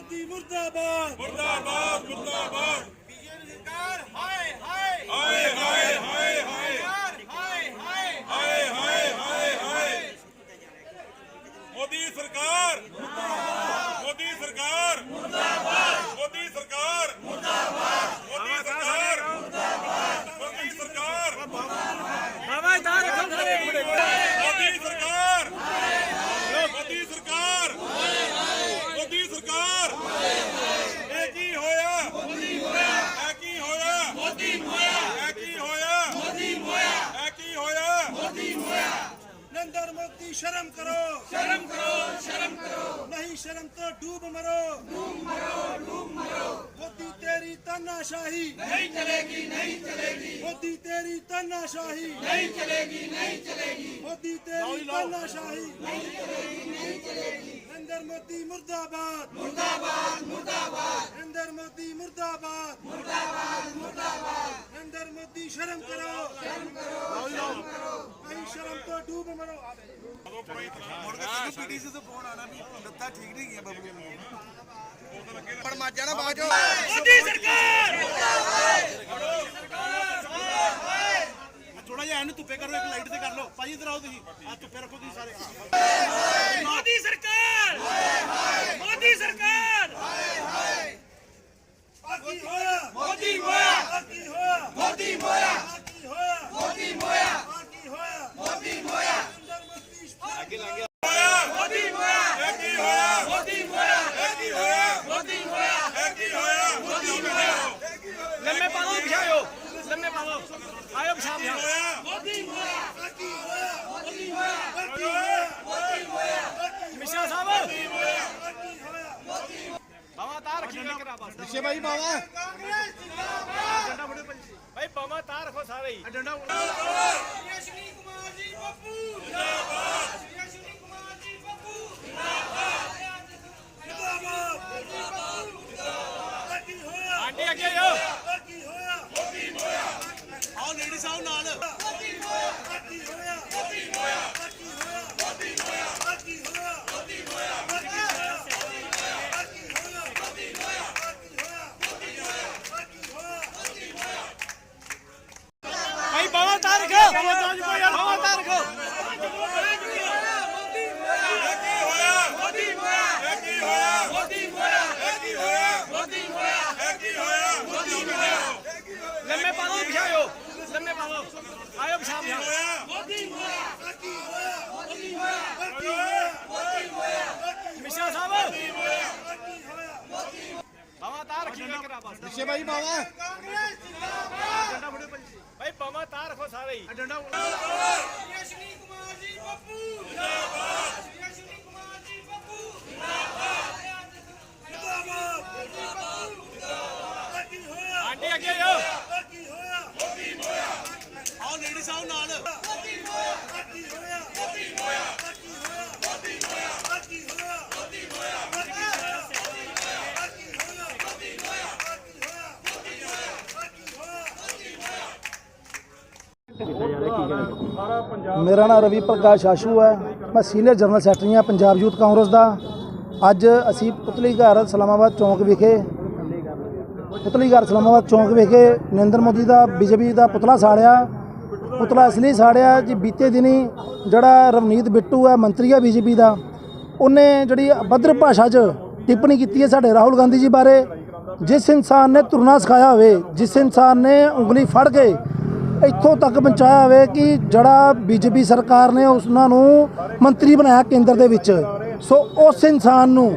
ਮੋਦੀ ਮੁਰਦਾਬਾਦ। ਮੁਰਦਾਬਾਦ ਮੁਰਦਾਬਾਦ। ਬੀਜੇਪੀ ਸਰਕਾਰ ਹਾਏ ਹਾਏ। ਹਾਏ ਹਾਏ ਹਾਏ ਹਾਏ ਹਾਏ। ਹਾਏ ਹਾਏ ਹਾਏ ਹਾਏ। ਮੋਦੀ ਸਰਕਾਰ। नहीं शर्म करो शर्म करो शर्म करो नहीं शर्म तो डूब मरो डूब मरो डूब मरो मोदी तेरी तानाशाही नहीं चलेगी नहीं चलेगी मोदी तेरी तानाशाही नहीं चलेगी नहीं चलेगी मोदी तेरी तानाशाही नहीं चलेगी नहीं चलेगी नरेंद्र मोदी मुर्दाबाद मुर्दाबाद मुर्दाबाद नरेंद्र मोदी मुर्दाबाद मुर्दाबाद मुर्दाबाद नरेंद्र मोदी शर्म करो शर्म करो शर्म करो नहीं शर्म तो डूब मरो ਨਹੀਂ ਸ਼ਰਮ ਤੋਂ ਡੂਬ ਮਰੋ ਪੀਟੀਸੀ ਤੋਂ ਫੋਨ ਆਣਾ ਵੀ ਲੱਤਾਂ ਠੀਕ ਨਹੀਂ ਗਿਆ ਬਬਲੂ ਨੂੰ ਪਰ ਮੱਜ ਜਾਣਾ ਬਾਜੋ। ਮੋਦੀ ਸਰਕਾਰ! ਥੋੜਾ ਜਿਹਾ ਇਹਨੂੰ ਧੁੱਪੇ ਕਰੋ ਇੱਕ ਲਾਈਟ ਤੇ ਕਰ ਲਓ। ਭਾਜੀ ਇਧਰ ਆਓ ਤੁਸੀਂ। ਆ ਧੁੱਪੇ ਰੱਖੋ ਤੁਸੀਂ ਸਾਰੇ। ਮੋਦੀ ਸਰਕਾਰ! ਮੋਦੀ ਸਰਕਾਰ! ਕੀ ਹੋਇਆ। ਮੋਦੀ ਹੋਇਆ। ਕੀ ਮੋਦੀ ਹੋਇਆ। ਕੀ ਹੋਇਆ। ਪਿੱਛੇ ਭਾਈ ਬਾਵਾ ਕਾਂਗਰਸ ਜਿੰਦਾਬਾਦ ਡੰਡਾ ਫੜੋ ਭਾਈ ਭਾਈ ਬਾਵਾ ਤਾਂ ਰੱਖੋ ਸਾਰੇ ਹੀ। ਡੰਡਾ ਫੜੋ ਅਸ਼ਨੀ ਕੁਮਾਰ ਜੀ ਬੱਪੂ ਜਿੰਦਾਬਾਦ। ਆਇਓ ਸਾਹਿਬ ਮੋਦੀ ਹੋਇਆ ਮੋਦੀ ਹੋਇਆ ਮੋਦੀ ਹੋਇਆ ਮੋਦੀ ਹੋਇਆ ਮਿਸ਼ਾ ਸਾਹਿਬ ਮੋਦੀ ਹੋਇਆ ਮੋਦੀ ਹੋਇਆ ਬਾਵਾ ਤਾਰ ਰੱਖੀ ਕਰਾ ਬਸ ਪਿੱਛੇ ਭਾਈ ਬਾਵਾ ਕਾਂਗਰਸ ਜਿੰਦਾਬਾਦ ਡੰਡਾ ਫੜੋ ਭਾਈ ਬਾਵਾ ਤਾਰ ਰੱਖੋ ਸਾਰੇ ਹੀ ਡੰਡਾ ਯਸ਼ਨੀ ਕੁਮਾਰ ਜੀ ਬੱਪੂ ਜਿੰਦਾਬਾਦ ਯਸ਼ਨੀ ਕੁਮਾਰ ਜੀ ਬੱਪੂ ਜਿੰਦਾਬਾਦ ਜਿੰਦਾਬਾਦ ਜਿੰਦਾਬਾਦ ਆਂਟੀ ਅੱਗੇ ਆਓ ਆਓ ਸਾਹਿਬ ਨਾਲ। ਆ ਹੋਇਆ ਆ ਹੋਇਆ ਆ ਹੋਇਆ ਆ ਹੋਇਆ ਆ ਹੋਇਆ ਆ ਹੋਇਆ ਆ ਹੋਇਆ ਆ ਹੋਇਆ ਮੇਰਾ ਨਾਮ ਰਵੀ ਪ੍ਰਕਾਸ਼ ਆਸ਼ੂ ਹੈ। ਮੈਂ ਸੀਨੀਅਰ ਜਨਰਲ ਸੈਕਟਰੀ ਹਾਂ ਪੰਜਾਬ ਯੂਥ ਕਾਂਗਰਸ ਦਾ। ਅੱਜ ਅਸੀਂ ਪੁਤਲੀ ਘਰ ਸਲਾਮਾਬਾਦ ਚੌਂਕ ਵਿਖੇ ਪੁਤਲੀ ਘਰ ਸਲਾਮਾਬਾਦ ਚੌਂਕ ਵਿਖੇ ਨਰਿੰਦਰ ਮੋਦੀ ਦਾ, ਬੀਜੇਪੀ ਦਾ ਪੁਤਲਾ ਸਾੜਿਆ। ਪੁਤਲਾ ਇਸ ਲਈ ਸਾੜਿਆ ਜੀ ਬੀਤੇ ਦਿਨੀ ਜਿਹੜਾ ਰਵਨੀਤ ਬਿੱਟੂ ਹੈ, ਮੰਤਰੀ ਹੈ ਬੀਜੇਪੀ ਦਾ, ਉਹਨੇ ਜਿਹੜੀ ਅਭਦਰ ਭਾਸ਼ਾ 'ਚ ਟਿੱਪਣੀ ਕੀਤੀ ਹੈ ਸਾਡੇ ਰਾਹੁਲ ਗਾਂਧੀ ਜੀ ਬਾਰੇ। ਜਿਸ ਇਨਸਾਨ ਨੇ ਤੁਰਨਾ ਸਿਖਾਇਆ ਹੋਵੇ, ਜਿਸ ਇਨਸਾਨ ਨੇ ਉਂਗਲੀ ਫੜ ਕੇ ਇੱਥੋਂ ਤੱਕ ਪਹੁੰਚਾਇਆ ਹੋਵੇ ਕਿ ਜਿਹੜਾ ਬੀਜੇਪੀ ਸਰਕਾਰ ਨੇ ਉਹਨਾਂ ਨੂੰ ਮੰਤਰੀ ਬਣਾਇਆ ਕੇਂਦਰ ਦੇ ਵਿੱਚ। ਸੋ ਉਸ ਇਨਸਾਨ ਨੂੰ,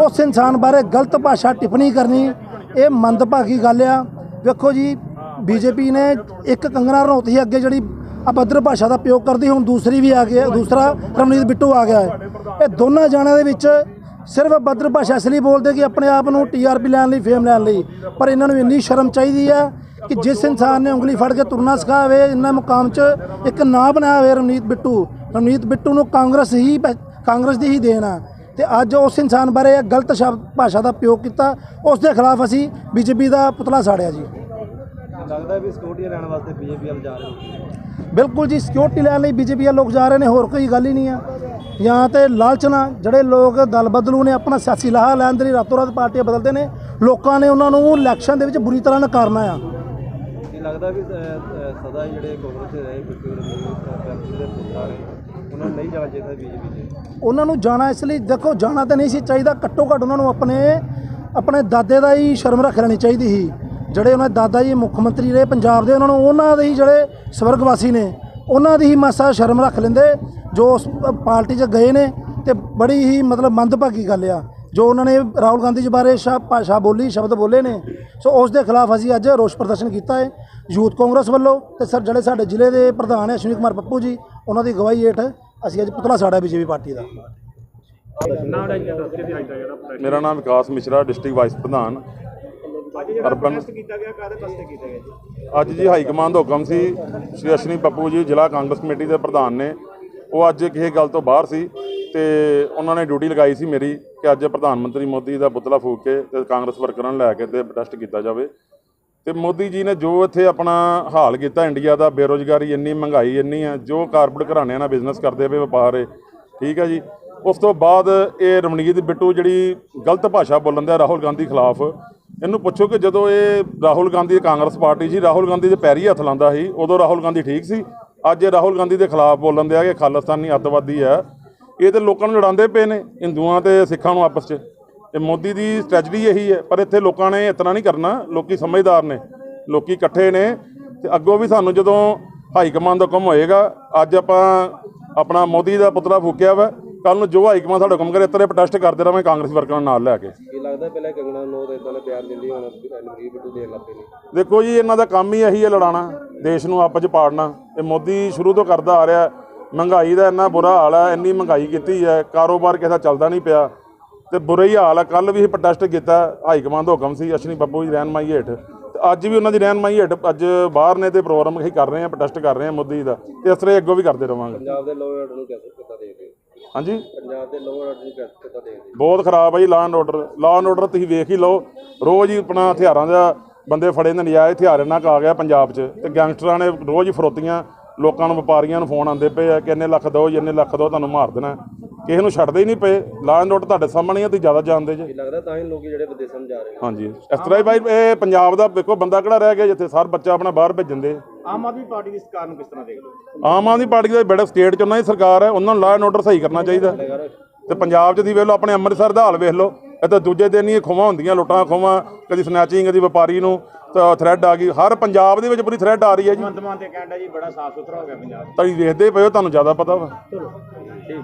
ਉਸ ਇਨਸਾਨ ਬਾਰੇ ਗਲਤ ਭਾਸ਼ਾ ਟਿੱਪਣੀ ਕਰਨੀ, ਇਹ ਮੰਦਭਾਗੀ ਗੱਲ ਆ। ਵੇਖੋ ਜੀ ਬੀਜੇਪੀ ਨੇ ਇੱਕ ਕੰਗਣਾ ਰਣੌਤ ਹੀ ਅੱਗੇ ਜਿਹੜੀ ਅਭਦਰ ਭਾਸ਼ਾ ਦਾ ਪ੍ਰਯੋਗ ਕਰਦੀ, ਹੁਣ ਦੂਸਰੀ ਵੀ ਆ ਗਿਆ ਦੂਸਰਾ ਰਮਨੀਤ ਬਿੱਟੂ ਆ ਗਿਆ ਹੈ। ਇਹ ਦੋਨਾਂ ਜਾਣਿਆਂ ਦੇ ਵਿੱਚ ਸਿਰਫ ਅਭਦਰ ਭਾਸ਼ਾ ਇਸ ਲਈ ਬੋਲਦੇ ਕਿ ਆਪਣੇ ਆਪ ਨੂੰ ਟੀਆਰਪੀ ਲੈਣ ਲਈ, ਫੇਮ ਲੈਣ ਲਈ, ਪਰ ਇਹਨਾਂ ਨੂੰ ਇੰਨੀ ਸ਼ਰਮ ਚਾਹੀਦੀ ਹੈ ਕਿ ਜਿਸ ਇਨਸਾਨ ਨੇ ਉਂਗਲੀ ਫੜ ਕੇ ਤੁਰਨਾ ਸਿਖਾਇਆ ਹੋਵੇ ਇਹਨਾਂ ਮੁਕਾਮ 'ਚ ਇੱਕ ਨਾਂ ਬਣਾਇਆ ਹੋਵੇ ਰਮਨੀਤ ਬਿੱਟੂ। ਰਮਨੀਤ ਬਿੱਟੂ ਨੂੰ ਕਾਂਗਰਸ ਹੀ ਪਹਿ- ਕਾਂਗਰਸ ਦੀ ਹੀ ਦੇਣ ਆ। ਤੇ ਅੱਜ ਉਸ ਇਨਸਾਨ ਬਾਰੇ ਗਲਤ ਸ਼ਬਦ ਭਾਸ਼ਾ ਦਾ ਪ੍ਰਯੋਗ ਕੀਤਾ, ਉਸ ਦੇ ਖਿਲਾਫ ਅਸੀਂ ਬੀਜੇਪੀ ਦਾ ਪੁਤਲਾ ਸਾੜਿਆ ਜੀ। ਲੱਗਦਾ ਵੀ ਸਿਕਿਉਰਿਟੀ ਲੈਣ ਵਾਸਤੇ ਬੀਜੇਪੀ ਵੱਲ ਜਾ ਰਹੇ ਹੋ ਬਿਲਕੁਲ ਜੀ ਸਿਕਿਉਰਿਟੀ ਲੈਣ ਲਈ ਬੀਜੇਪੀ ਵਾਲੇ ਲੋਕ ਜਾ ਰਹੇ ਨੇ ਹੋਰ ਕੋਈ ਗੱਲ ਹੀ ਨਹੀਂ ਆ। ਜਾਂ ਤੇ ਲਾਲਚਨਾ ਜਿਹੜੇ ਲੋਕ ਦਲ ਬਦਲੂ ਨੇ ਆਪਣਾ ਸਿਆਸੀ ਲਾਹਾ ਲੈਣ ਦੇ ਲਈ ਰਾਤੋਂ ਰਾਤ ਪਾਰਟੀਆਂ ਬਦਲਦੇ ਨੇ ਲੋਕਾਂ ਨੇ ਉਹਨਾਂ ਨੂੰ ਇਲੈਕਸ਼ਨ ਦੇ ਵਿੱਚ ਬੁਰੀ ਤਰ੍ਹਾਂ ਨਕਾਰਨਾ ਆ। ਇਹ ਲੱਗਦਾ ਵੀ ਅ, ਅ, ਸਦਾ ਹੀ ਜਿਹੜੇ ਕਾਂਗਰਸ ਦੇ ਰਹੇ ਬਿੱਟੂ ਰਮੀਤ ਦੇ ਪੁੱਤਰਾਂ ਨੇ ਉਹਨਾਂ ਨੂੰ ਨਹੀਂ ਜਾਣਾ ਚਾਹੀਦਾ ਬੀਜੇਪੀ 'ਚ ਉਹਨਾਂ ਨੂੰ ਜਾਣਾ ਇਸ ਲਈ ਦੇਖੋ ਜਾਣਾ ਤਾਂ ਨਹੀਂ ਸੀ ਚਾਹੀਦਾ ਘੱਟੋ ਘੱਟ ਉਹਨਾਂ ਨੂੰ ਆਪਣੇ ਆਪਣੇ ਦਾਦੇ ਦਾ ਹੀ ਸ਼ਰਮ ਰੱਖ ਲੈਣੀ ਚਾਹੀਦੀ ਸੀ। ਜਿਹੜੇ ਉਹਨਾਂ ਦੇ ਦਾਦਾ ਜੀ ਮੁੱਖ ਮੰਤਰੀ ਰਹੇ ਪੰਜਾਬ ਦੇ ਉਹਨਾਂ ਨੂੰ ਉਹਨਾਂ ਦੇ ਹੀ ਜਿਹੜੇ ਸਵਰਗਵਾਸੀ ਨੇ ਉਹਨਾਂ ਦੀ ਹੀ ਮਾਸਾ ਸ਼ਰਮ ਰੱਖ ਲੈਂਦੇ ਜੋ ਉਸ ਪਾਰਟੀ 'ਚ ਗਏ ਨੇ ਤੇ ਬੜੀ ਹੀ ਮਤਲਬ ਮੰਦਭਾਗੀ ਗੱਲ ਆ ਜੋ ਉਹਨਾਂ ਨੇ ਰਾਹੁਲ ਗਾਂਧੀ ਜੀ ਬਾਰੇ ਭਾਸ਼ਾ ਬੋਲੀ ਸ਼ਬਦ ਬੋਲੇ ਨੇ ਸੋ ਉਸ ਦੇ ਖਿਲਾਫ ਅਸੀਂ ਅੱਜ ਰੋਸ ਪ੍ਰਦਰਸ਼ਨ ਕੀਤਾ ਹੈ। ਯੂਥ ਕਾਂਗਰਸ ਵੱਲੋਂ ਤੇ ਸਰ ਜਿਹੜੇ ਸਾਡੇ ਜ਼ਿਲ੍ਹੇ ਦੇ ਪ੍ਰਧਾਨ ਹੈ ਅਸ਼ਵਨੀ ਕੁਮਾਰ ਪੱਪੂ ਜੀ ਉਹਨਾਂ ਦੀ ਅਗਵਾਈ ਹੇਠ ਅਸੀਂ ਅੱਜ ਪੁਤਲਾ ਸਾੜਾ ਬੀਜੇਪੀ ਪਾਰਟੀ ਦਾ। ਮੇਰਾ ਨਾਮ ਵਿਕਾਸ ਮਿਸ਼ਰਾ ਡਿਸਟ੍ਰਿਕਟ ਵਾਈਸ ਪ੍ਰਧਾਨ। ਅਰਬਨ ਕੀਤਾ ਗਿਆ ਕਾਹਦੇ ਵਾਸਤੇ ਕੀਤਾ ਗਿਆ ਜੀ? ਅੱਜ ਜੀ ਹਾਈ ਕਮਾਂਡ ਦਾ ਹੁਕਮ ਸੀ ਸ਼੍ਰੀ ਅਸ਼ਵਨੀ ਪੱਪੂ ਜੀ ਜ਼ਿਲ੍ਹਾ ਕਾਂਗਰਸ ਕਮੇਟੀ ਦੇ ਪ੍ਰਧਾਨ ਨੇ। ਉਹ ਅੱਜ ਕਿਸੇ ਗੱਲ ਤੋਂ ਬਾਹਰ ਸੀ ਤੇ ਉਹਨਾਂ ਨੇ ਡਿਊਟੀ ਲਗਾਈ ਸੀ ਮੇਰੀ ਕਿ ਅੱਜ ਪ੍ਰਧਾਨ ਮੰਤਰੀ ਮੋਦੀ ਦਾ ਪੁਤਲਾ ਫੂਕ ਕੇ ਤੇ ਕਾਂਗਰਸ ਵਰਕਰਾਂ ਨੂੰ ਲੈ ਕੇ ਤੇ ਪ੍ਰੋਟੈਸਟ ਕੀਤਾ ਜਾਵੇ। ਤੇ ਮੋਦੀ ਜੀ ਨੇ ਜੋ ਇੱਥੇ ਆਪਣਾ ਹਾਲ ਕੀਤਾ ਇੰਡੀਆ ਦਾ ਬੇਰੋਜ਼ਗਾਰੀ ਇੰਨੀ ਮਹਿੰਗਾਈ ਇੰਨੀ ਹੈ ਜੋ ਕਾਰਪੋਰੇਟ ਘਰਾਣਿਆਂ ਨਾਲ ਬਿਜ਼ਨਸ ਕਰਦੇ ਪਏ ਵਪਾਰ ਹੈ ਠੀਕ ਹੈ ਜੀ। ਉਸ ਤੋਂ ਬਾਅਦ ਇਹ ਰਮਣੀਤ ਬਿੱਟੂ ਜਿਹੜੀ ਗਲਤ ਭਾਸ਼ਾ ਬੋਲਣ ਦਾ ਰਾਹੁਲ ਗਾਂਧੀ ਖਿਲਾਫ ਇਹਨੂੰ ਪੁੱਛੋ ਕਿ ਜਦੋਂ ਇਹ ਰਾਹੁਲ ਗਾਂਧੀ ਦੀ ਕਾਂਗਰਸ ਪਾਰਟੀ ਸੀ, ਰਾਹੁਲ ਗਾਂਧੀ ਦੇ ਪੈਰੀ ਹੱਥ ਲਾਉਂਦਾ ਸੀ, ਉਦੋਂ ਰਾਹੁਲ ਗਾਂਧੀ ਠੀਕ ਸੀ। ਅੱਜ ਇਹ ਰਾਹੁਲ ਗਾਂਧੀ ਦੇ ਖਿਲਾਫ ਬੋਲਣ ਦਿਆ ਕਿ ਖਾਲਿਸਤਾਨੀ ਅੱਤਵਾਦੀ ਹੈ। ਇਹ ਤੇ ਲੋਕਾਂ ਨੂੰ ਲੜਾਉਂਦੇ ਪਏ ਨੇ, ਹਿੰਦੂਆਂ ਤੇ ਸਿੱਖਾਂ ਨੂੰ ਆਪਸ 'ਚ। ਇਹ ਮੋਦੀ ਦੀ ਸਟ੍ਰੈਟਜੀ ਇਹੀ ਹੈ, ਪਰ ਇੱਥੇ ਲੋਕਾਂ ਨੇ ਇਤਨਾ ਨਹੀਂ ਕਰਨਾ, ਲੋਕੀ ਸਮਝਦਾਰ ਨੇ, ਲੋਕੀ ਇਕੱਠੇ ਨੇ। ਤੇ ਅੱਗੋਂ ਵੀ ਸਾਨੂੰ ਜਦੋਂ ਹਾਈ ਕਮਾਂਡ ਦਾ ਕੰਮ ਹੋਏਗਾ, ਅੱਜ ਆਪਾਂ ਆਪਣਾ ਮੋਦੀ ਦਾ ਪੁਤਲਾ ਫੂਕਿਆ ਵਾ ਕੱਲ ਨੂੰ ਜੋ ਹਾਈ ਕਮਾਂਡ ਸਾਡਾ ਕੰਮ ਕਰੇ ਇਤਰੇ ਪ੍ਰੋਟੈਸਟ ਕਰਦੇ ਰਹਾਂਗੇ ਕਾਂਗਰਸ ਵਰਕਰਾਂ ਨੂੰ ਨਾਲ ਲੈ ਕੇ। ਲੱਗਦਾ ਪਹਿਲਾਂ ਕੰਗਣਾ ਨੂੰ ਤੇ ਇਦਾਂ ਦੇ ਬਿਆਨ ਦਿੰਦੀ ਹੁਣ ਰਮੀਤ ਬਿੱਟੂ ਦੇਣ ਲੱਗ ਪਏ ਨੇ। ਦੇਖੋ ਜੀ ਇਹਨਾਂ ਦਾ ਕੰਮ ਹੀ ਇਹੀ ਹੈ ਲੜਾਣਾ ਦੇਸ਼ ਨੂੰ ਆਪਸ 'ਚ ਪਾੜਨਾ। ਇਹ ਮੋਦੀ ਸ਼ੁਰੂ ਤੋਂ ਕਰਦਾ ਆ ਰਿਹਾ ਮਹਿੰਗਾਈ ਦਾ ਇੰਨਾ ਬੁਰਾ ਹਾਲ ਹੈ ਇੰਨੀ ਮਹਿੰਗਾਈ ਕੀਤੀ ਹੈ ਕਾਰੋਬਾਰ ਕਿਸੇ ਦਾ ਚੱਲਦਾ ਨਹੀਂ ਪਿਆ। ਤੇ ਬੁਰਾ ਹੀ ਹਾਲ ਹੈ ਕੱਲ ਵੀ ਪ੍ਰੋਟੈਸਟ ਕੀਤਾ ਹਾਈ ਕਮਾਂਡ ਦਾ ਹੁਕਮ ਸੀ ਅਸ਼ਨੀ ਬੱਬੂ ਦੀ ਰਹਿਨਮਾਈ ਹੇਠ। ਤੇ ਅੱਜ ਵੀ ਉਹਨਾਂ ਦੀ ਰਹਿਨਮਾਈ ਹੇਠ ਅੱਜ ਬਾਹਰ ਨੇ ਤੇ ਪ੍ਰੋਗਰਾਮ ਅਸੀਂ ਕਰ ਰਹੇ ਹਾਂ ਪ੍ਰੋਟੈਸਟ ਕਰ ਰਹੇ ਹਾਂ ਮੋਦੀ ਦਾ। ਤੇ ਇਸ ਤਰ੍ਹਾਂ ਅੱਗੋਂ ਵੀ ਕਰਦੇ ਰਵਾਂਗੇ। ਪੰਜਾਬ ਦੇ ਆਰਡਰ ਨੂੰ ਕਿੱਦਾਂ ਦੇਖਦੇ? ਹਾਂਜੀ। ਪੰਜਾਬ ਦੇ ਲੋਅ ਆਰਡਰ ਨੂੰ ਕਿੱਦਾਂ ਦੇਖਦੇ? ਬਹੁਤ ਖਰਾਬ ਹੈ ਜੀ law and order law and order ਤੁਸੀਂ ਵੇਖ ਹੀ ਲਓ। ਰੋਜ਼ ਹੀ ਆਪਣਾ ਹਥਿਆਰਾਂ ਦਾ ਬੰਦੇ ਫੜੇ ਨੇ ਨਜਾਇਜ਼ ਹਥਿਆਰ ਇਹਨਾਂ ਕਾ ਆ ਗਿਆ ਪੰਜਾਬ 'ਚ। ਤੇ ਗੈਂਗਸਟਰਾਂ ਨੇ ਰੋਜ਼ ਹੀ ਫਰੋਤੀਆਂ ਲੋਕਾਂ ਨੂੰ ਵਪਾਰੀਆਂ ਨੂੰ ਫੋਨ ਆਉਂਦੇ ਪਏ ਆ ਕਿ ਇੰਨੇ ਲੱਖ ਦਿਓ ਜੀ ਇੰਨੇ ਲੱਖ ਦਿਓ ਤੁਹਾਨੂੰ ਮਾਰ ਦੇਣਾ। ਕਿਸੇ ਨੂੰ ਛੱਡਦੇ ਹੀ ਨਹੀਂ ਪਏ। ਲਾਅ ਐਂਡ ਆਰਡਰ ਤੁਹਾਡੇ ਸਾਹਮਣੇ ਹੀ ਆ ਤੁਸੀਂ ਜ਼ਿਆਦਾ ਜਾਣਦੇ ਜੇ। ਇਹ ਲੱਗਦਾ ਤਾਂ ਹੀ ਲੋਕੀ ਜਿਹੜੇ ਵਿਦੇਸ਼ਾਂ ਨੂੰ ਜਾ ਰਹੇ ਹਾਂਜੀ। ਇਸ ਤਰ੍ਹਾਂ ਹੀ ਬਾਈ ਇਹ ਪੰਜਾਬ ਦਾ ਵੇਖੋ ਬੰਦਾ ਕਿਹੜਾ ਰਹਿ ਗਿਆ ਜਿੱਥੇ ਸਾਰ ਬੱਚਾ ਆਪਣਾ ਬਾਹਰ ਭੇਜਣ ਦੇ। ਆਮ ਆਦਮੀ ਪਾਰਟੀ ਦੀ ਸਰਕਾਰ ਨੂੰ ਕਿਸ ਤਰ੍ਹਾਂ ਦੇਖਦੇ ਆਮ ਆਦਮੀ ਪਾਰਟੀ ਦਾ ਬੜਾ ਸਟੇਟ 'ਚ ਉਹਨਾਂ ਦੀ ਸਰਕਾਰ ਹੈ ਉਹਨਾਂ ਨੂੰ ਲਾਅ ਐਂਡ ਆਰਡਰ ਸਹੀ ਕਰਨਾ ਚਾਹੀਦਾ। ਤੇ ਪੰਜਾਬ 'ਚ ਦੀ ਵੇਖ ਲਓ ਆਪਣੇ ਅੰਮ੍ਰਿਤਸਰ ਦਾ ਹਾਲ ਵੇਖ ਲਓ ਇਹ ਤਾਂ ਦੂਜੇ ਦਿਨ ਹੀ ਖੋਵਾਂ ਹੁੰਦੀਆਂ ਲੁੱਟਾਂ ਖੋਵਾਂ ਕਦੀ ਸਨੈਚਿੰਗ ਕਦੀ ਵਪਾਰੀ ਨੂੰ ਤਾਂ ਥ੍ਰੈਡ ਆ ਗਈ। ਹਰ ਪੰਜਾਬ ਦੇ ਵਿੱਚ ਪੂਰੀ ਥ੍ਰੈਡ ਆ ਰਹੀ ਹੈ ਜੀ। ਮੰਤਮਾਨ ਤੇ ਕਹਿੰਦਾ ਜੀ ਬੜਾ ਸਾਫ਼ ਸੁਥਰਾ ਹੋ ਗਿਆ ਪੰਜਾਬ ਤੁਸੀਂ ਵੇਖਦੇ ਪਏ ਹੋ ਤੁਹਾਨੂੰ ਜ਼ਿਆਦਾ ਪਤਾ ਵਾ। ਠੀਕ।